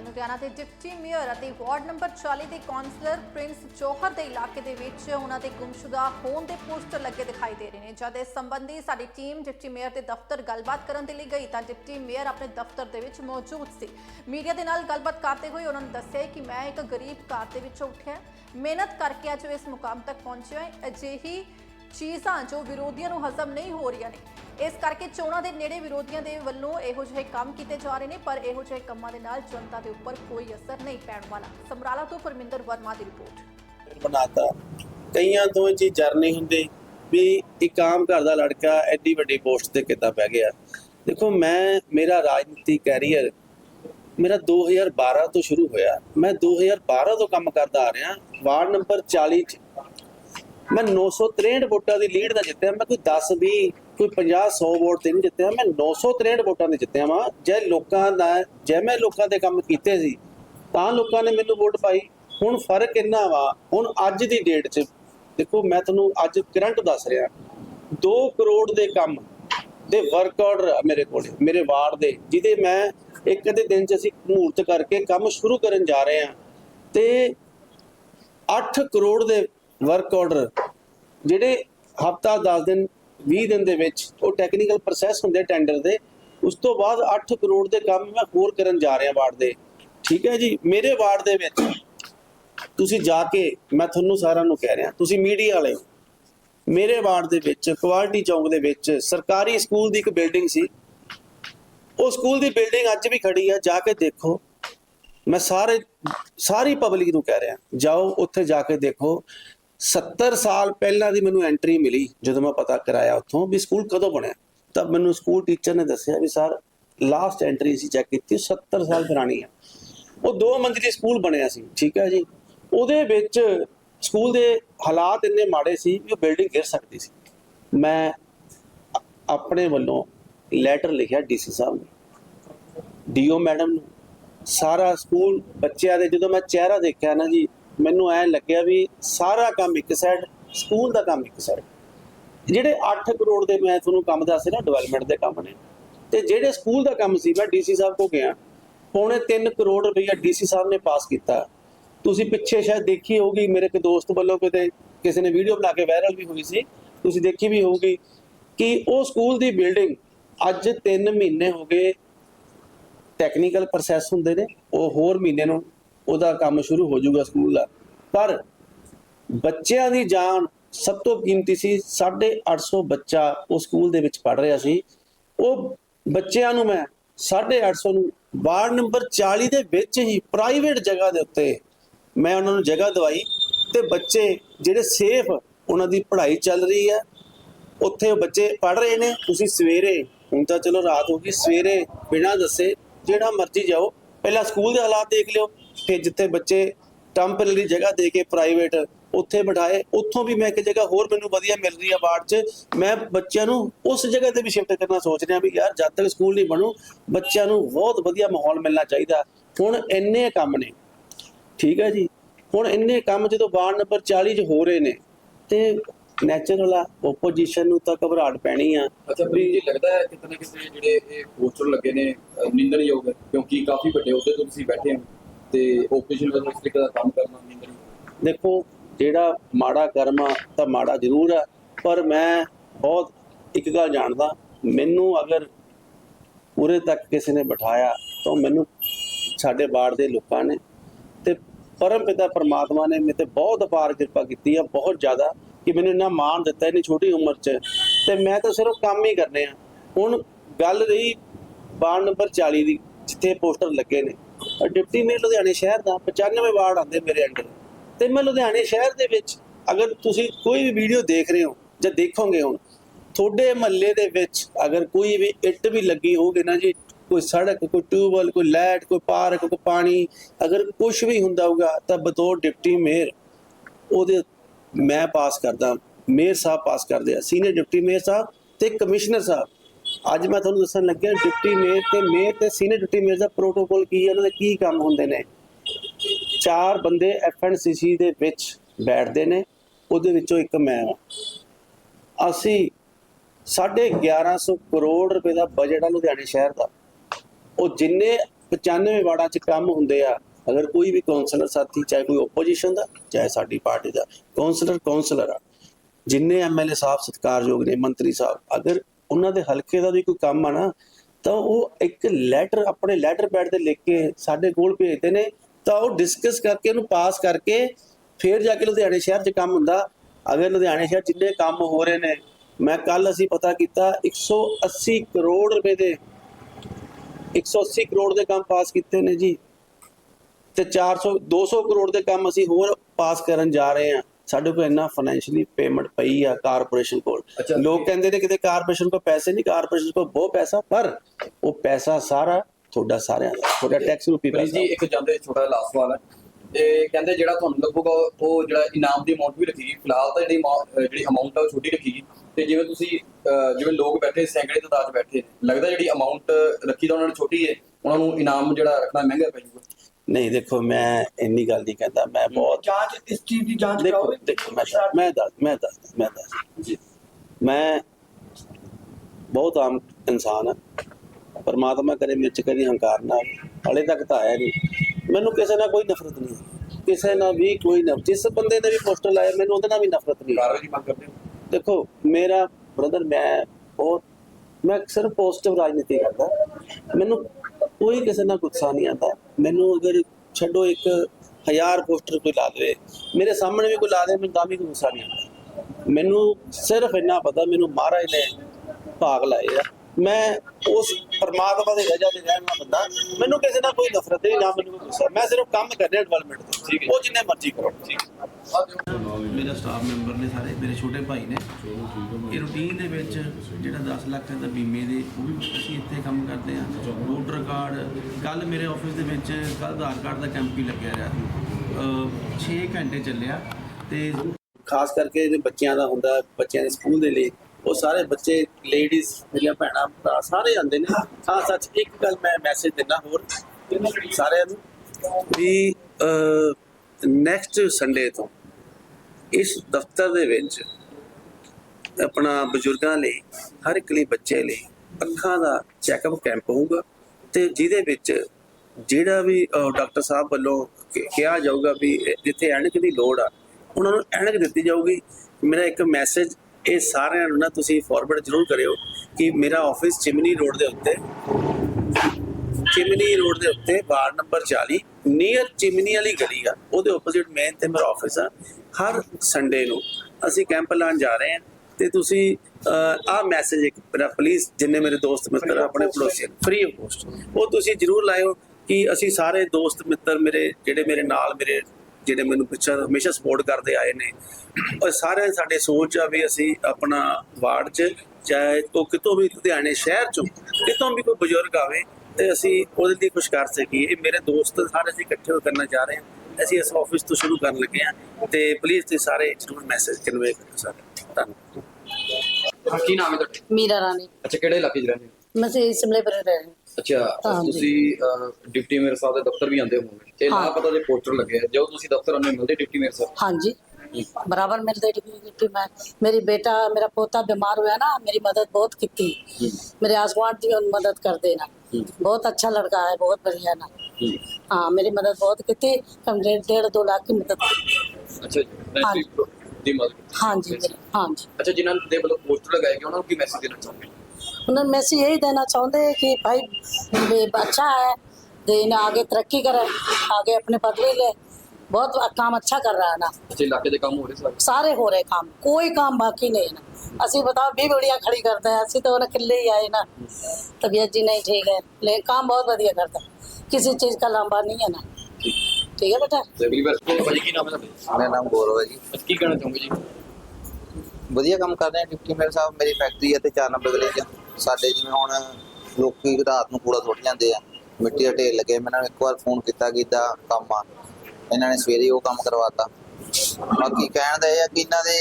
ਲੁਧਿਆਣਾ ਦੇ deputy mayor ਅਤੇ ward number 40 ਦੇ ਕਾਉਂਸਲਰ ਪ੍ਰਿੰਸ ਜੋਹਰ ਦੇ ਇਲਾਕੇ ਦੇ ਵਿੱਚ ਉਹਨਾਂ ਦੇ ਗੁੰਮਸ਼ੁਦਾ ਹੋਣ ਦੇ ਪੋਸਟਰ ਲੱਗੇ ਦਿਖਾਈ ਦੇ ਰਹੇ ਨੇ। ਜਦ ਇਸ ਸੰਬੰਧੀ ਸਾਡੀ ਟੀਮ ਡਿਪਟੀ ਮੇਅਰ ਦੇ ਦਫ਼ਤਰ ਗੱਲਬਾਤ ਕਰਨ ਦੇ ਲਈ ਗਈ ਤਾਂ ਡਿਪਟੀ ਮੇਅਰ ਆਪਣੇ ਦਫ਼ਤਰ ਦੇ ਵਿੱਚ ਮੌਜੂਦ ਸੀ। ਮੀਡੀਆ ਦੇ ਨਾਲ ਗੱਲਬਾਤ ਕਰਦੇ ਹੋਏ ਉਹਨਾਂ ਨੇ ਦੱਸਿਆ ਕਿ ਮੈਂ ਇੱਕ ਗਰੀਬ ਘਰ ਦੇ ਵਿੱਚੋਂ ਉੱਠਿਆ। ਮਿਹਨਤ ਕਰਕੇ ਅੱਜ ਇਸ ਮੁਕਾਮ ਤੱਕ ਪਹੁੰਚਿਆ ਅਜਿਹੀ ਚੀਜ਼ਾਂ ਜੋ ਵਿਰੋਧੀਆਂ ਨੂੰ ਹਜ਼ਮ ਨਹੀਂ ਹੋ ਰਹੀਆਂ ਨੇ। ਇਸ ਕਰਕੇ ਚੋਣਾਂ ਦੇ ਨੇੜੇ ਵਿਰੋਧੀਆਂ ਦੇ ਵੱਲੋਂ ਇਹੋ ਜਿਹੇ ਕੰਮ ਕੀਤੇ ਜਾ ਰਹੇ ਨੇ, ਪਰ ਇਹੋ ਜਿਹੇ ਕੰਮਾਂ ਦੇ ਨਾਲ ਜਨਤਾ ਦੇ ਉੱਪਰ ਕੋਈ ਅਸਰ ਨਹੀਂ ਪੈਣ ਵਾਲਾ। ਸਮਰਾਲਾ ਤੋਂ ਪਰਮਿੰਦਰ ਵਰਮਾ ਦੀ ਰਿਪੋਰਟ। ਬਣਾਤਾ। ਕਈਆਂ ਤੋਂ ਇਹ ਚੀਜ਼ ਨਹੀਂ ਹੁੰਦੀ ਵੀ ਇੱਕ ਆਮ ਘਰ ਦਾ ਲੜਕਾ ਐਡੀ ਵੱਡੀ ਪੋਸਟ ਤੇ ਕਿੱਦਾਂ ਪੈ ਗਿਆ। ਦੇਖੋ, ਮੈਂ, ਮੇਰਾ ਰਾਜਨੀਤੀ ਕੈਰੀਅਰ ਮੇਰਾ 2012 ਤੋਂ ਸ਼ੁਰੂ ਹੋਇਆ। ਮੈਂ 2012 ਤੋਂ ਕੰਮ ਕਰਦਾ ਆ ਰਿਹਾ। ਵਾਰਡ ਨੰਬਰ 40 ਚ ਮੈਂ 963 ਵੋਟਾਂ ਦੀ ਲੀਡ ਦਾ ਜਿੱਤਿਆ, ਮੈਂ ਕੋਈ 10 20 ਕੋਈ 50 100 ਵੋਟ ਤੇ ਨਹੀਂ ਜਿੱਤਿਆ, ਮੈਂ 963 ਵੋਟਾਂ ਦੇ ਜਿੱਤਿਆ ਵਾਂ। ਜੇ ਲੋਕਾਂ ਦਾ, ਜੇ ਮੈਂ ਲੋਕਾਂ ਦੇ ਕੰਮ ਕੀਤੇ ਸੀ, ਤਾਂ ਲੋਕਾਂ ਨੇ ਮੈਨੂੰ ਵੋਟ ਪਾਈ। ਹੁਣ ਫ਼ਰਕ ਇੰਨਾ ਵਾ, ਹੁਣ ਅੱਜ ਦੀ ਡੇਟ 'ਚ, ਦੇਖੋ ਮੈਂ ਤੁਹਾਨੂੰ ਅੱਜ ਕਰੰਟ ਦੱਸ ਰਿਹਾ। 2 ਕਰੋੜ ਦੇ ਕੰਮ ਦੇ ਵਰਕ ਆਰਡਰ ਮੇਰੇ ਕੋਲ, ਮੇਰੇ ਵਾਰਡ ਦੇ, ਜਿਹਦੇ ਮੈਂ ਇੱਕ ਅੱਧੇ ਦਿਨ 'ਚ ਅਸੀਂ ਮਹੂਰਤ ਕਰਕੇ ਕੰਮ ਸ਼ੁਰੂ ਕਰਨ ਜਾ ਰਹੇ ਹਾਂ। ਤੇ 8 ਕਰੋੜ ਦੇ ਵਰਕ ਆਰਡਰ ਜਿਹੜੇ ਹਫਤਾ 10 ਦਿਨ 20 ਦਿਨ ਦੇ ਵਿੱਚ ਉਹ ਟੈਕਨੀਕਲ ਪ੍ਰੋਸੈਸ ਹੁੰਦੇ ਟੈਂਡਰ ਦੇ, ਉਸ ਤੋਂ ਬਾਅਦ 8 ਕਰੋੜ ਦੇ ਕੰਮ ਮੈਂ ਹੋਰ ਕਰਨ ਜਾ ਰਿਹਾ ਵਾਰਡ ਦੇ। ਠੀਕ ਹੈ ਜੀ? ਮੇਰੇ ਵਾਰਡ ਦੇ ਵਿੱਚ ਤੁਸੀਂ ਜਾ ਕੇ ਮੈਂ ਤੁਹਾਨੂੰ ਸਾਰਿਆਂ ਨੂੰ ਕਹਿ ਰਿਹਾ, ਤੁਸੀਂ ਮੀਡੀਆ ਵਾਲੇ ਹੋ। ਮੇਰੇ ਵਾਰਡ ਦੇ ਵਿੱਚ ਕੁਆਲਿਟੀ ਚੌਂਕ ਦੇ ਵਿੱਚ ਸਰਕਾਰੀ ਸਕੂਲ ਦੀ ਇੱਕ ਬਿਲਡਿੰਗ ਸੀ। ਉਹ ਸਕੂਲ ਦੀ ਬਿਲਡਿੰਗ ਅੱਜ ਵੀ ਖੜੀ ਆ, ਜਾ ਕੇ ਦੇਖੋ। ਮੈਂ ਸਾਰੇ, ਸਾਰੀ ਪਬਲਿਕ ਨੂੰ ਕਹਿ ਰਿਹਾ, ਜਾਓ, ਉੱਥੇ ਜਾ ਕੇ ਦੇਖੋ। 70 ਸਾਲ ਪਹਿਲਾਂ ਦੀ ਮੈਨੂੰ ਐਂਟਰੀ ਮਿਲੀ, ਜਦੋਂ ਮੈਂ ਪਤਾ ਕਰਾਇਆ ਉੱਥੋਂ ਵੀ ਸਕੂਲ ਕਦੋਂ ਬਣਿਆ। ਤਾਂ ਮੈਨੂੰ ਸਕੂਲ ਟੀਚਰ ਨੇ ਦੱਸਿਆ ਵੀ ਸਰ ਲਾਸਟ ਐਂਟਰੀ ਸੀ ਚੈੱਕ ਕੀਤੀ 70 ਸਾਲ ਪੁਰਾਣੀ ਆ। ਉਹ ਦੋ ਮੰਜ਼ਲੀ ਸਕੂਲ ਬਣਿਆ ਸੀ, ਠੀਕ ਹੈ ਜੀ। ਉਹਦੇ ਵਿੱਚ ਸਕੂਲ ਦੇ ਹਾਲਾਤ ਇੰਨੇ ਮਾੜੇ ਸੀ ਵੀ ਉਹ ਬਿਲਡਿੰਗ ਗਿਰ ਸਕਦੀ ਸੀ। ਮੈਂ ਆਪਣੇ ਵੱਲੋਂ ਲੈਟਰ ਲਿਖਿਆ ਡੀਸੀ ਸਾਹਿਬ ਨੂੰ। ਡੀਓ ਮੈਡਮ ਨੂੰ। ਸਾਰਾ ਸਕੂਲ ਬੱਚਿਆਂ ਦੇ, ਜਦੋਂ ਮੈਂ ਚਿਹਰਾ ਦੇਖਿਆ ਨਾ ਜੀ ਮੈਨੂੰ ਐ ਲੱਗਿਆ ਵੀ ਸਾਰਾ ਕੰਮ ਇੱਕ ਸਾਈਡ ਸਕੂਲ ਦਾ ਕੰਮ ਇੱਕ ਸਾਈਡ ਜਿਹੜੇ 8 ਕਰੋੜ ਦੇ ਮੈਂ ਤੁਹਾਨੂੰ ਕੰਮ ਦੱਸ ਰਿਹਾ ਡਿਵੈਲਪਮੈਂਟ ਦੇ ਕੰਮ ਨੇ। ਤੇ ਜਿਹੜੇ ਸਕੂਲ ਦਾ ਕੰਮ ਸੀ, ਮੈਂ ਡੀਸੀ ਸਾਹਿਬ ਕੋ ਗਿਆ। ਪੌਣੇ 3 ਕਰੋੜ ਰੁਪਈਆ ਡੀਸੀ ਸਾਹਿਬ ਨੇ ਪਾਸ ਕੀਤਾ। ਤੁਸੀਂ ਪਿੱਛੇ ਸ਼ਾਇਦ ਦੇਖੀ ਹੋਊਗੀ, ਮੇਰੇ ਇੱਕ ਦੋਸਤ ਵੱਲੋਂ ਕਿਤੇ ਕਿਸੇ ਨੇ ਵੀਡੀਓ ਬਣਾ ਕੇ ਵਾਇਰਲ ਵੀ ਹੋਈ ਸੀ। ਤੁਸੀਂ ਦੇਖੀ ਵੀ ਹੋਊਗੀ ਕਿ ਉਹ ਸਕੂਲ ਦੀ ਬਿਲਡਿੰਗ ਅੱਜ 3 ਮਹੀਨੇ ਹੋ ਗਏ ਟੈਕਨੀਕਲ ਪ੍ਰੋਸੈਸ ਹੁੰਦੇ ਨੇ। ਉਹ ਹੋਰ ਮਹੀਨੇ ਨੂੰ ਉਹਦਾ ਕੰਮ ਸ਼ੁਰੂ ਹੋ ਜਾਊਗਾ ਸਕੂਲ ਦਾ। ਪਰ ਬੱਚਿਆਂ ਦੀ ਜਾਨ ਸਭ ਤੋਂ ਕੀਮਤੀ ਸੀ 850 ਬੱਚਾ ਉਹ ਸਕੂਲ ਦੇ ਵਿੱਚ ਪੜ ਰਿਹਾ ਸੀ। ਉਹ ਬੱਚਿਆਂ ਨੂੰ ਮੈਂ 850 ਨੂੰ ਵਾਰਡ ਨੰਬਰ 40 ਦੇ ਵਿੱਚ ਹੀ ਪ੍ਰਾਈਵੇਟ ਜਗ੍ਹਾ ਦੇ ਉੱਤੇ ਮੈਂ ਉਹਨਾਂ ਨੂੰ ਜਗ੍ਹਾ ਦਵਾਈ ਤੇ ਬੱਚੇ ਜਿਹੜੇ ਸੇਫ ਉਹਨਾਂ ਦੀ ਪੜ੍ਹਾਈ ਚੱਲ ਰਹੀ ਹੈ। ਉੱਥੇ ਉਹ ਬੱਚੇ ਪੜ ਰਹੇ ਨੇ, ਤੁਸੀਂ ਸਵੇਰੇ, ਹੁਣ ਤਾਂ ਚਲੋ ਰਾਤ ਹੋ ਗਈ, ਸਵੇਰੇ ਬਿਨਾਂ ਦੱਸੇ ਜਿਹੜਾ ਮਰਜ਼ੀ ਜਾਓ, ਪਹਿਲਾਂ ਸਕੂਲ ਦੇ ਹਾਲਾਤ ਦੇਖ ਲਿਓ। ਫਿਰ ਜਿੱਥੇ ਬੱਚੇ ਟੈਂਪਰੇਰੀ ਜਗ੍ਹਾ ਦੇ ਕੇ ਪ੍ਰਾਈਵੇਟ ਉੱਥੇ ਬਿਠਾਏ, ਉੱਥੋਂ ਵੀ ਮੈਂ ਇੱਕ ਜਗ੍ਹਾ ਹੋਰ ਮੈਨੂੰ ਵਧੀਆ ਮਿਲ ਰਹੀ ਆ ਵਾਰਡ 'ਚ। ਮੈਂ ਬੱਚਿਆਂ ਨੂੰ ਉਸ ਜਗ੍ਹਾ ਤੇ ਵੀ ਸ਼ਿਫਟ ਕਰਨਾ ਸੋਚ ਰਿਹਾ ਵੀ ਯਾਰ ਜਦ ਤੱਕ ਸਕੂਲ ਨਹੀਂ ਬਣੂ, ਬੱਚਿਆਂ ਨੂੰ ਬਹੁਤ ਵਧੀਆ ਮਾਹੌਲ ਮਿਲਣਾ ਚਾਹੀਦਾ। ਹੁਣ ਇੰਨੇ ਕੰਮ ਨੇ, ਠੀਕ ਹੈ ਜੀ? ਹੁਣ ਇੰਨੇ ਕੰਮ ਜਦੋਂ ਵਾਰਡ ਨੰਬਰ 40 'ਚ ਹੋ ਰਹੇ ਨੇ, ਤੇ ਨੈਚੁਰਲ ਆ ਆਪੋਜੀਸ਼ਨ ਨੂੰ ਤਾਂ ਘਬਰਾਹਟ ਪੈਣੀ ਆ। ਅੱਛਾ, ਪ੍ਰੀਤ ਜੀ, ਲੱਗਦਾ ਹੈ ਕਿਤੇ ਨਾ ਕਿਤੇ ਜਿਹੜੇ ਇਹ ਪੋਸਟਰ ਲੱਗੇ ਨੇ ਨਿੰਦਣਯੋਗ, ਕਿਉਂਕਿ ਕਾਫੀ ਵੱਡੇ ਅਹੁਦੇ ਤੋਂ ਤੁਸੀਂ ਬੈਠੇ ਹੋ। ਤੇ ਓਪੋਜੀਸ਼ਨ ਵੱਲੋਂ ਦਾ ਕੰਮ ਕਰਨਾ ਨਿੰਦਣਯੋਗ ਦੇਖੋ, ਜਿਹੜਾ ਮਾੜਾ ਕਰਮ ਆ, ਤਾਂ ਮਾੜਾ ਜ਼ਰੂਰ ਆ, ਪਰ ਮੈਂ ਬਹੁਤ ਇੱਕ ਗੱਲ ਜਾਣਦਾ, ਮੈਨੂੰ ਅਗਰ ਉਰੇ ਤੱਕ ਕਿਸੇ ਨੇ ਬਿਠਾਇਆ, ਤਾਂ ਮੈਨੂੰ ਸਾਡੇ ਬਾੜ ਦੇ ਲੋਕਾਂ ਨੇ ਤੇ ਪਰਮ ਪਿਤਾ ਪਰਮਾਤਮਾ ਨੇ ਮੇਰੇ ਤੇ ਬਹੁਤ ਅਪਾਰ ਕਿਰਪਾ ਕੀਤੀ ਆ, ਬਹੁਤ ਜ਼ਿਆਦਾ, ਕਿ ਮੈਨੂੰ ਇੰਨਾ ਮਾਣ ਦਿੱਤਾ ਇੰਨੀ ਛੋਟੀ ਉਮਰ 'ਚ। ਤੇ ਮੈਂ ਤਾਂ ਸਿਰਫ ਕੰਮ ਹੀ ਕਰਨੇ ਆ। ਹੁਣ ਗੱਲ ਰਹੀ ਵਾਰਡ ਨੰਬਰ 40 ਦੀ, ਜਿੱਥੇ ਪੋਸਟਰ ਲੱਗੇ ਨੇ। ਡਿਪਟੀ ਮੇਅਰ ਲੁਧਿਆਣੇ ਸ਼ਹਿਰ ਦਾ 95 ਵਾਰਡ ਆਉਂਦੇ ਮੇਰੇ ਅੰਡਰ। ਤੇ ਮੈਂ ਲੁਧਿਆਣੇ ਸ਼ਹਿਰ ਦੇ ਵਿੱਚ ਅਗਰ ਤੁਸੀਂ ਕੋਈ ਵੀ ਵੀਡੀਓ ਦੇਖ ਰਹੇ ਹੋ ਜਾਂ ਦੇਖੋਗੇ ਹੁਣ, ਤੁਹਾਡੇ ਮਹੱਲੇ ਦੇ ਵਿੱਚ ਅਗਰ ਕੋਈ ਵੀ ਇੱਟ ਵੀ ਲੱਗੀ ਹੋਵੇ ਨਾ ਜੀ, ਕੋਈ ਸੜਕ, ਕੋਈ ਟਿਊਬਵੈਲ, ਕੋਈ ਲਾਈਟ, ਕੋਈ ਪਾਰਕ, ਕੋਈ ਪਾਣੀ, ਅਗਰ ਕੁਝ ਵੀ ਹੁੰਦਾ ਹੋਊਗਾ ਤਾਂ ਬਤੌਰ ਡਿਪਟੀ ਮੇਅਰ ਉਹਦੇ ਮੈਂ ਪਾਸ ਕਰਦਾ, ਮੇਅਰ ਸਾਹਿਬ ਪਾਸ ਕਰਦੇ ਆ, ਸੀਨੀਅਰ ਡਿਪਟੀ ਮੇਅਰ ਸਾਹਿਬ ਤੇ ਕਮਿਸ਼ਨਰ ਸਾਹਿਬ। ਅੱਜ ਮੈਂ ਤੁਹਾਨੂੰ ਦੱਸਣ ਲੱਗਿਆ, ਡਿਪਟੀ ਮੇਅਰ ਤੇ ਮੇਅਰ ਤੇ ਸੀਨੀਅਰ ਡਿਪਟੀ ਮੇਅਰ ਦਾ ਪ੍ਰੋਟੋਕੋਲ ਕੀ ਹੈ? ਉਹਨਾਂ ਦੇ ਕੀ ਕੰਮ ਹੁੰਦੇ ਨੇ? ਚਾਰ ਬੰਦੇ ਐਫਐਨਸੀਸੀ ਦੇ ਵਿੱਚ ਬੈਠਦੇ ਨੇ, ਉਹਦੇ ਵਿੱਚੋਂ ਇੱਕ ਮੈਂ ਹਾਂ। ਅਸੀਂ 1150 ਕਰੋੜ ਰੁਪਏ ਦਾ ਬਜਟ ਆ ਲੁਧਿਆਣੇ ਸ਼ਹਿਰ ਦਾ। ਉਹ ਜਿੰਨੇ 95 ਵਾਰਡਾਂ 'ਚ ਕੰਮ ਹੁੰਦੇ ਆ, ਅਗਰ ਕੋਈ ਵੀ ਕਾਉਂਸਲਰ ਸਾਥੀ, ਚਾਹੇ ਕੋਈ ਓਪੋਜੀਸ਼ਨ ਦਾ, ਚਾਹੇ ਸਾਡੀ ਪਾਰਟੀ ਦਾ ਕਾਉਂਸਲਰ ਕਾਉਂਸਲਰ ਆ। ਜਿੰਨੇ ਐਮਐਲਏ ਸਾਹਿਬ ਸਤਿਕਾਰਯੋਗ ਨੇ, ਮੰਤਰੀ ਸਾਹਿਬ, ਅਗਰ ਉਹਨਾਂ ਦੇ ਹਲਕੇ ਦਾ ਵੀ ਕੋਈ ਕੰਮ ਆ ਨਾ, ਤਾਂ ਉਹ ਇੱਕ ਲੈਟਰ ਆਪਣੇ ਲੈਟਰ ਪੈਡ ਤੇ ਲਿਖ ਕੇ ਸਾਡੇ ਕੋਲ ਭੇਜਦੇ ਨੇ, ਤਾਂ ਉਹ ਡਿਸਕਸ ਕਰਕੇ ਉਹਨੂੰ ਪਾਸ ਕਰਕੇ ਫਿਰ ਜਾ ਕੇ ਲੁਧਿਆਣੇ ਸ਼ਹਿਰ 'ਚ ਕੰਮ ਹੁੰਦਾ। ਅਗਰ ਲੁਧਿਆਣੇ ਸ਼ਹਿਰ ਜਿੰਨੇ ਕੰਮ ਹੋ ਰਹੇ ਨੇ, ਮੈਂ ਕੱਲ ਅਸੀਂ ਪਤਾ ਕੀਤਾ 180 ਕਰੋੜ ਰੁਪਏ ਦੇ 180 ਕਰੋੜ ਦੇ ਕੰਮ ਪਾਸ ਕੀਤੇ ਨੇ ਜੀ। ਤੇ 400 200 ਕਰੋੜ ਦੇ ਕੰਮ ਅਸੀਂ ਹੋਰ ਪਾਸ ਕਰਨ ਜਾ ਰਹੇ ਹਾਂ। ਸਾਡੇ ਕੋਲ ਇੰਨਾ ਫਾਈਨੈਂਸ਼ੀਅਲੀ ਪੇਮੈਂਟ ਪਈ ਆ ਕਾਰਪੋਰੇਸ਼ਨ ਕੋਲ। ਲੋਕ ਕਹਿੰਦੇ ਨੇ ਕਿਤੇ ਕਾਰਪੋਰੇਸ਼ਨ ਕੋਲ ਪੈਸੇ ਨਹੀਂ ਕਾਰਪੋਰੇਸ਼ਨ ਕੋਲ ਬਹੁਤ ਪੈਸਾ ਪਰ ਉਹ ਪੈਸਾ ਸਾਰਾ ਤੁਹਾਡਾ ਸਾਰਿਆਂ ਦਾ ਤੁਹਾਡਾ ਟੈਕਸ ਰੂਪੀ ਪੈਸਾ ਜੀ ਇੱਕ ਜਾਂਦੇ ਛੋਟਾ ਲਾਸਟ ਸਵਾਲ ਹੈ। ਇਹ ਕਹਿੰਦੇ ਜਿਹੜਾ ਤੁਹਾਨੂੰ ਲੱਗੂਗਾ ਉਹ ਜਿਹੜਾ ਇਨਾਮ ਦੀ ਅਮਾਉਂਟ ਵੀ ਰੱਖੀਗੀ ਫਿਲਹਾਲ ਤਾਂ ਜਿਹੜੀ ਜਿਹੜੀ ਅਮਾਉਂਟ ਆ ਉਹ ਛੋਟੀ ਰੱਖੀਗੀ ਤੇ ਜਿਵੇਂ ਤੁਸੀਂ ਜਿਵੇਂ ਲੋਕ ਬੈਠੇ ਸੈਂਕੜੇ ਤਾਦਾਦ ਬੈਠੇ ਲੱਗਦਾ ਜਿਹੜੀ ਅਮਾਉਂਟ ਰੱਖੀ ਤਾਂ ਉਹਨਾਂ ਨੇ ਛੋਟੀ ਹੈ ਉਹਨਾਂ ਨੂੰ ਇਨਾਮ ਜਿਹੜਾ ਰੱਖਣਾ ਮਹਿੰਗਾ ਪੈ ਜਾਊਗਾ। ਨਹੀਂ ਦੇਖੋ ਮੈਂ ਇੰਨੀ ਗੱਲ ਨਹੀਂ ਕਹਿੰਦਾ ਮੈਂ ਬਹੁਤ ਜਾਂਚ ਇਸ ਚੀਜ਼ ਦੀ ਜਾਂਚ ਦੇਖੋ ਕਰਾਓਗੇ ਦੇਖੋ ਮੈਂ ਮੈਂ ਦੱਸ ਮੈਂ ਦੱਸ ਮੈਂ ਦੱਸ ਜੀ। ਮੈਂ ਬਹੁਤ ਆਮ ਇਨਸਾਨ ਹਾਂ। ਪਰਮਾਤਮਾ ਕਰੇ ਮੇਰੇ ਚ ਕਦੀ ਹੰਕਾਰ ਨਾ ਆਵੇ ਹਾਲੇ ਤੱਕ ਤਾਂ ਆਇਆ ਨਹੀਂ। ਮੈਨੂੰ ਕਿਸੇ ਨਾਲ ਕੋਈ ਨਫ਼ਰਤ ਨਹੀਂ ਹੈ। ਕਿਸੇ ਨਾਲ ਵੀ ਕੋਈ ਨਫ਼ਰਤ ਜਿਸ ਬੰਦੇ ਨੇ ਵੀ ਪੋਸਟਰ ਲਾਇਆ ਮੈਨੂੰ ਉਹਦੇ ਨਾਲ ਵੀ ਨਫ਼ਰਤ ਨਹੀਂ ਹੈ। ਕਾਰਵਾਈ ਦੀ ਮੰਗ ਕਰਦੇ ਹੋ? ਦੇਖੋ ਮੇਰਾ ਬ੍ਰਦਰ ਮੈਂ ਬਹੁਤ ਮੈਂ ਸਿਰਫ ਪੋਜ਼ਿਟਿਵ ਰਾਜਨੀਤੀ ਕਰਦਾ। ਮੈਨੂੰ ਕੋਈ ਕਿਸੇ ਨਾਲ ਗੁੱਸਾ ਨਹੀਂ ਆਉਂਦਾ। ਮੈਨੂੰ ਅਗਰ ਛੱਡੋ ਇੱਕ ਹਜ਼ਾਰ ਪੋਸਟਰ ਕੋਈ ਲਾ ਦੇਵੇ, ਮੇਰੇ ਸਾਹਮਣੇ ਵੀ ਕੋਈ ਲਾ ਦੇ ਮੈਨੂੰ ਤਾਂ ਵੀ ਕੋਈ ਗੁੱਸਾ ਨਹੀਂ ਆਉਂਦਾ। ਮੈਨੂੰ ਸਿਰਫ ਇੰਨਾ ਪਤਾ, ਮੈਨੂੰ ਮਹਾਰਾਜ ਨੇ ਭਾਗ ਲਾਏ ਆ। ਮੈਂ ਉਸ ਪਰਮਾਤਮਾ ਦੇ ਰਜਾ ਦੇ ਰਹਿਣ ਵਾਲਾ ਬੰਦਾ ਮੈਨੂੰ ਕਿਸੇ ਨਾਲ ਕੋਈ ਨਫ਼ਰਤ ਨਹੀਂ ਨਾ ਮੈਨੂੰ ਕੋਈ ਗੁੱਸਾ। ਮੈਂ ਸਿਰਫ ਕੰਮ ਕਰ ਰਿਹਾ ਡਿਵੈਲਪਮੈਂਟ ਦੇ ਠੀਕ ਹੈ। ਉਹ ਜਿੰਨੇ ਮਰਜ਼ੀ ਕਰੋ। ਠੀਕ। ਮੇਰਾ ਸਟਾਫ ਮੈਂਬਰ ਨੇ ਸਾਰੇ ਮੇਰੇ ਛੋਟੇ ਭਾਈ ਨੇ। ਇਹ ਰੂਟੀਨ ਦੇ ਵਿੱਚ ਜਿਹੜਾ 10 ਲੱਖ ਦਾ ਬੀਮੇ ਦੇ ਉਹ ਵੀ ਅਸੀਂ ਇੱਥੇ ਕੰਮ ਕਰਦੇ ਆ ਵੋਟਰ ਕਾਰਡ ਕੱਲ ਮੇਰੇ ਆਫਿਸ ਦੇ ਵਿੱਚ ਕੱਲ ਆਧਾਰ ਕਾਰਡ ਦਾ ਕੈਂਪ ਵੀ ਲੱਗਿਆ ਰਿਹਾ। 6 ਘੰਟੇ ਚੱਲਿਆ ਤੇ ਖਾਸ ਕਰਕੇ ਜਿਹੜੇ ਬੱਚਿਆਂ ਦਾ ਹੁੰਦਾ ਬੱਚਿਆਂ ਦੇ ਸਕੂਲ ਦੇ ਲਈ। ਉਹ ਸਾਰੇ ਬੱਚੇ ਲੇਡੀਜ਼ ਮੇਰੀਆਂ ਭੈਣਾਂ, ਭਰਾ ਸਾਰੇ ਆਉਂਦੇ ਨੇ। ਹਾਂ, ਸੱਚ, ਇੱਕ ਗੱਲ ਮੈਂ ਮੈਸੇਜ ਦਿੰਦਾ ਹੋਰ। ਸਾਰਿਆਂ ਨੂੰ ਵੀ ਨੈਕਸਟ ਸੰਡੇ ਤੋਂ ਇਸ ਦਫ਼ਤਰ ਦੇ ਵਿੱਚ ਆਪਣਾ ਬਜ਼ੁਰਗਾਂ ਲਈ, ਹਰ ਇੱਕ ਲਈ ਬੱਚੇ ਲਈ ਅੱਖਾਂ ਦਾ ਚੈੱਕਅਪ ਕੈਂਪ ਹੋਊਗਾ ਤੇ ਜਿਹਦੇ ਵਿੱਚ ਜਿਹੜਾ ਵੀ ਡਾਕਟਰ ਸਾਹਿਬ ਵੱਲੋਂ ਕਿਹਾ ਜਾਊਗਾ ਵੀ ਜਿੱਥੇ ਐਨਕ ਦੀ ਲੋੜ ਆ, ਉਹਨਾਂ ਨੂੰ ਐਨਕ ਦਿੱਤੀ ਜਾਊਗੀ। ਮੇਰਾ ਇੱਕ ਮੈਸੇਜ ਇਹ ਸਾਰਿਆਂ ਨੂੰ ਨਾ ਤੁਸੀਂ ਫਾਰਵਰਡ ਜ਼ਰੂਰ ਕਰਿਓ ਕਿ ਮੇਰਾ ਆਫਿਸ ਚਿਮਨੀ ਰੋਡ ਦੇ ਉੱਤੇ ਚਿਮਨੀ ਰੋਡ ਦੇ ਉੱਤੇ ਵਾਰਡ ਨੰਬਰ 40 ਨੀਅਰ ਚਿਮਨੀ ਵਾਲੀ ਗਲੀ ਆ ਉਹਦੇ ਆਪੋਜ਼ਿਟ ਮੇਨ ਤੇ ਮੇਰਾ ਆਫਿਸ ਆ। ਹਰ ਸੰਡੇ ਨੂੰ ਅਸੀਂ ਕੈਂਪ ਲਾਉਣ ਜਾ ਰਹੇ ਹਾਂ ਤੇ ਤੁਸੀਂ ਆਹ ਮੈਸੇਜ ਇੱਕ ਮੇਰਾ ਪਲੀਜ਼ ਜਿੰਨੇ ਮੇਰੇ ਦੋਸਤ ਮਿੱਤਰ ਆ, ਆਪਣੇ ਪੜੋਸੀ ਫ੍ਰੀ ਆਫ ਕੋਸਟ ਉਹ ਤੁਸੀਂ ਜਰੂਰ ਲਾਇਓ ਕਿ ਅਸੀਂ ਸਾਰੇ ਦੋਸਤ ਮਿੱਤਰ ਮੇਰੇ ਜਿਹੜੇ ਮੇਰੇ ਨਾਲ ਮੇਰੇ ਜਿਹੜੇ ਮੈਨੂੰ ਪਿੱਛੇ ਹਮੇਸ਼ਾ ਸਪੋਰਟ ਕਰਦੇ ਆਏ ਨੇ। ਉਹ ਸਾਰੇ ਸਾਡੇ ਸੋਚ ਆ ਵੀ ਅਸੀਂ ਆਪਣਾ ਵਾਰਡ 'ਚ ਚਾਹੇ ਉਹ ਕਿਤੋਂ ਵੀ ਲੁਧਿਆਣੇ ਸ਼ਹਿਰ 'ਚੋਂ ਕਿਤੋਂ ਵੀ ਕੋਈ ਬਜ਼ੁਰਗ ਆਵੇ ਤੇ ਅਸੀਂ ਉਹਦੇ ਲਈ ਕੁਝ ਕਰ ਸਕੀਏ। ਇਹ ਮੇਰੇ ਦੋਸਤ ਸਾਰੇ ਅਸੀਂ ਇਕੱਠੇ ਹੋ ਕੇ ਕਰਨਾ ਚਾਹ ਰਹੇ ਹਾਂ। ਅਸੀਂ ਇਸ ਆਫਿਸ ਤੋਂ ਸ਼ੁਰੂ ਕਰਨ ਲੱਗੇ ਹਾਂ ਤੇ ਪਲੀਜ਼ ਤੁਸੀਂ ਸਾਰੇ ਜਰੂਰ ਮੈਸੇਜ ਕਨਵੇ ਕਰੋ ਸਾਡੇ ਧੰਨਵਾਦ। ਹਾਂ, ਕੀ ਨਾਮ ਹੈ ਤੁਹਾਡਾ? ਮੀਰਾ ਰਾਣੀ। ਅੱਛਾ ਕਿਹੜੇ ਇਲਾਕੇ 'ਚ ਰਹਿੰਦੇ ਹੋ? ਮੈਂ ਸੇ ਸਿਮਲੇ ਪਰ ਰਹਿ ਰਹੀ ਅੱਛਾ ਹਾਂਜੀ। ਤੁਸੀਂ ਅਹ, ਡਿਪਟੀ ਮੇਅਰ ਸਾਹਿਬ ਦੇ ਦਫ਼ਤਰ ਵੀ ਆਉਂਦੇ ਹੋਵੋਗੇ ਤੇ ਹਾਂ। ਲਾਪਤਾ ਦੇ ਪੋਸਟਰ ਲੱਗੇ ਆ ਜਦੋਂ ਤੁਸੀਂ ਦਫ਼ਤਰ ਆਉਂਦੇ ਹੋ, ਮਿਲਦੇ ਡਿਪਟੀ ਮੇਅਰ ਸਾਹਿਬ ਹਾਂਜੀ बराबर मिलते डिप्टी में मेरी बेटा मेरा पोता बीमार हुआ है ना मेरी मदद बहुत की थी मेरे आसवाड़ जी उन मदद कर देना बहुत अच्छा लड़का है बहुत बढ़िया ना हाँ मेरी मदद बहुत की थी कम डेढ़ डेढ़ दो लाख की मदद की ਅੱਛਾ ਜੀ ਹਾਂਜੀ। ਨੈਸ਼ਨਲ ਦੀ ਮਦਦ हाँ जी मेरी हाँ जी ਅੱਛਾ ਜਿਨ੍ਹਾਂ ਦੇ ਵੱਲੋਂ ਪੋਸਟਰ ਲਗਾਏ ਗਏ ਉਹਨਾਂ ਨੂੰ ਕੀ ਮੈਸੇਜ ਦੇਣਾ ਚਾਹੁੰਦੇ ਹੋ? उन्होंने मैसेज यही देना चाहते हैं कि भाई ये अच्छा है दिन आगे तरक्की करे आगे अपने पदवी ले बहुत काम अच्छा कर रहा है ना ਅੱਛਾ ਇਲਾਕੇ ਦੇ ਕੰਮ ਹੋ ਰਹੇ ਸਾਰੇ ਸਾਰੇ ਹੋ ਰਹੇ ਕੰਮ ਕੋਈ ਕੰਮ ਬਾਕੀ ਨਹੀਂ ਨਾ ਅਸੀਂ बताओ भी ਬੜੀਆਂ ਖੜੀ ਕਰਦੇ ਆ ਅਸੀਂ ਤਾਂ ਉਹਨਾਂ ਕਿੱਲੇ ਹੀ ਆਏ ਨਾ तबीयत जी नहीं ठीक है लेकिन काम बहुत बढ़िया करता है किसी चीज का लंबा नहीं है ना ठीक है बेटा ਤੇ ਅਗਲੀ ਵਾਰ ਤੋਂ ਭਾਜੀ ਕੀ ਨਾਮ ਹੈ ਤੁਹਾਡਾ ਮੇਰਾ ਨਾਮ ਗੌਰਵ ਹੈ ਜੀ ਅੱਛਾ, ਕੀ ਕਹਿਣਾ ਚਾਹੋਗੇ ਜੀ ਵਧੀਆ ਕੰਮ ਕਰ ਰਹੇ ਆ ਡਿਪਟੀ ਮੇਅਰ ਸਾਹਿਬ ਮੇਰੀ ਫੈਕਟਰੀ ਹੈ ਤੇ 4 ਨੰਬਰ ਗਲੀ 'ਚ ਸਾਡੇ ਜਿਵੇਂ ਹੁਣ ਲੋਕੀ ਰਾਤ ਨੂੰ ਕੂੜਾ ਸੁੱਟ ਜਾਂਦੇ ਆ ਮਿੱਟੀ ਦਾ ਢੇਰ ਲੱਗੇ ਮੈਂ ਇਹਨਾਂ ਨੂੰ ਇੱਕ ਵਾਰ ਫੋਨ ਕੀਤਾ ਕਿ ਇਦਾਂ ਕੰਮ ਆ। ਇਹਨਾਂ ਨੇ ਸਵੇਰੇ ਉਹ ਕੰਮ ਕਰਵਾਤਾ। ਬਾਕੀ ਕਹਿਣ ਦਾ ਇਹ ਆ ਕਿ ਇਹਨਾਂ ਦੇ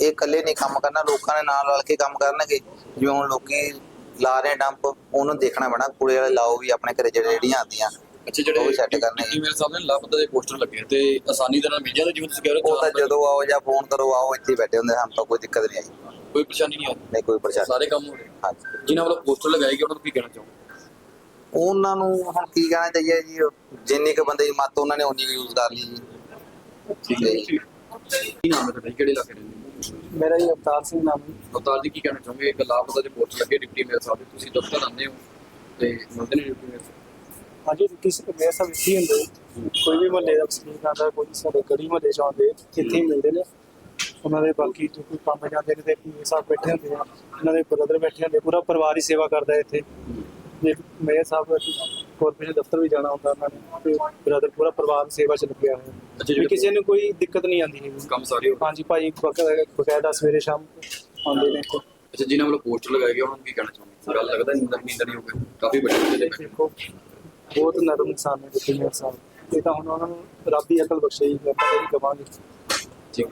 ਇਹ ਇਕੱਲੇ ਨਹੀਂ ਕੰਮ ਕਰਨਾ ਲੋਕਾਂ ਨੇ ਨਾਲ ਰਲ ਕੇ ਕੰਮ ਕਰਨਗੇ। ਜਿਵੇਂ ਹੁਣ ਲੋਕੀ ਲਾ ਰਹੇ ਡੰਪ ਉਹਨੂੰ ਦੇਖਣਾ ਪੈਣਾ ਕੂੜੇ ਵਾਲੇ ਲਾਓ ਵੀ ਆਪਣੇ ਘਰੇ ਜਿਹੜੇ ਜਿਹੜੀਆਂ ਆਉਂਦੀਆਂ ਅੱਛਾ ਜਿਹੜੇ set ਕਰਨੇ ਸਾਹਿਬ ਨੇ ਲਾਪਤਾ ਦੇ ਪੋਸਟਰ ਲੱਗੇ ਤੇ ਆਸਾਨੀ ਦੇ ਨਾਲ ਮਿਲ ਜਾਂਦੇ ਜਿਵੇਂ ਤੁਸੀਂ ਕਹਿ ਰਹੇ ਹੋ ਉਹ ਤਾਂ ਚਾਰ ਜਦੋਂ ਆਓ ਜਾਂ ਫੋਨ ਕਰੋ ਆਓ ਇੱਥੇ ਬੈਠੇ ਹੁੰਦੇ ਸਾਨੂੰ ਤਾਂ ਕੋਈ ਦਿੱਕਤ ਨਹੀਂ ਆਈ। ਕੋਈ ਪਰੇਸ਼ਾਨੀ ਨਹੀਂ ਆਉਂਦੀ? ਨਹੀਂ ਕੋਈ ਪਰੇਸ਼ਾਨੀ ਸਾਰੇ ਕੰਮ ਹੋ ਰਹੇ ਹਾਂਜੀ। ਜਿਨ੍ਹਾਂ ਵੱਲੋਂ ਪੋਸਟਰ ਲਗਾਏ ਗਏ ਉਹਨਾਂ ਨੂੰ ਕੀ ਕਹਿਣਾ ਚਾਹੋਗੇ? ਉਹਨਾਂ ਨੂੰ ਹੁਣ ਕੀ ਕਹਿਣਾ ਚਾਹੀਏ ਜੀ? ਜਿੰਨੀ ਕੁ ਬੰਦੇ ਦੀ ਮੱਤ ਉਹਨਾਂ ਨੇ ਉਨੀ ਯੂਜ਼ ਕਰ ਲਈ ਜੀ। ਠੀਕ ਹੈ ਜੀ। ਕੀ ਨਾਮ ਹੈ ਤੁਹਾਡਾ ਜੀ? ਕਿਹੜੇ ਇਲਾਕੇ ਦੇ ਮੇਰਾ ਜੀ ਅਵਤਾਰ ਸਿੰਘ ਨਾਮ ਹੈ। ਅਵਤਾਰ ਜੀ ਕੀ ਕਹਿਣਾ ਚਾਹੋਗੇ? ਇੱਕ ਲਾਪਤਾ ਦੇ ਪੋਸਟ ਲੱਗੇ ਡਿਪਟੀ ਮੇਅਰ ਸਾਹਿਬ ਦੇ ਤੁਸੀਂ ਦਫ਼ਤਰ ਆਉਂਦੇ ਹੋ ਤੇ ਮੰਨਦੇ ਨੇ ਡਿਪਟੀ ਮੇਅਰ ਸਾਹਿਬ? ਹਾਂਜੀ ਕਿਸ ਮੇਰੇ ਸਭ ਇੱਥੇ ਹੀ ਹੁੰਦੇ। ਕੋਈ ਵੀ ਮਹੱਲੇ ਦਾ ਵਸਨੀਕ ਆਉਂਦਾ ਕੋਈ ਸਾਡੇ ਗਲੀ ਮਹੱਲੇ ਚ ਆਉਂਦੇ ਇੱਥੇ ਹੀ ਮਿਲਦੇ ਨੇ। ਉਹਨਾਂ ਦੇ ਬਾਕੀ ਜੋ ਕੋਈ ਕੰਮ ਜਾਂਦੇ ਨੇ ਤੇ ਪੀਏ ਸਾਹਿਬ ਬੈਠੇ ਹੁੰਦੇ ਆ ਉਹਨਾਂ ਦੇ ਬ੍ਰਦਰ ਬੈਠੇ ਹੁੰਦੇ ਪੂਰਾ ਪਰਿਵਾਰ ਹੀ ਸੇਵਾ ਕਰਦਾ ਇੱਥੇ। ਜੇ ਮੇਅਰ ਸਾਹਿਬ ਕਾਰਪੋਰੇਸ਼ਨ ਦਫ਼ਤਰ ਵੀ ਜਾਣਾ ਹੁੰਦਾ ਉਹਨਾਂ ਨੇ ਤੇ ਬ੍ਰਦਰ ਪੂਰਾ ਪਰਿਵਾਰ ਸੇਵਾ ਚ ਲੱਗਿਆ ਹੋਇਆ। ਵੀ ਜਿਹੜੇ- ਕਿਸੇ ਨੂੰ ਕੋਈ ਦਿੱਕਤ ਨਹੀਂ ਆਉਂਦੀ ਹੈਗੀ। ਕੰਮ ਸਾਰੇ ਹੋ ਹਾਂਜੀ ਭਾਈ ਬਕ- ਬਕਾਇਦਾ ਸਵੇਰੇ ਸ਼ਾਮ ਆਉਂਦੇ ਨੇ ਇੱਥੇ। ਅੱਛਾ ਜਿਨ੍ਹਾਂ ਵੱਲੋਂ ਪੋਸਟਰ ਲਗਾਏ ਗਏ ਉਹਨਾਂ ਨੂੰ ਕੀ ਕਹਿਣਾ ਚਾਹੋਗੇ? ਗੱਲ ਲੱਗਦਾ ਨੀਂਦਰ ਨੀਂਦਰ ਨਹੀਂ ਹੋਊਗਾ। ਕਾਫੀ ਦੇ ਬੈਠੇ ਦੇਖੋ ਬਹੁਤ ਨਰਮ ਇਨਸਾਨ ਨੇ ਦਿੱਤੇ ਮੇਰੇ ਸਾਹਿਬ ਇਹ ਤਾਂ ਹੁਣ ਉਹਨਾਂ ਨੂੰ ਰੱਬ ਹੀ ਅਕਲ ਬਖਸ਼ੇ ਹੀ ਆਪਾਂ ਇਹ ਕਵਾਂਗੇ। ਠੀਕ।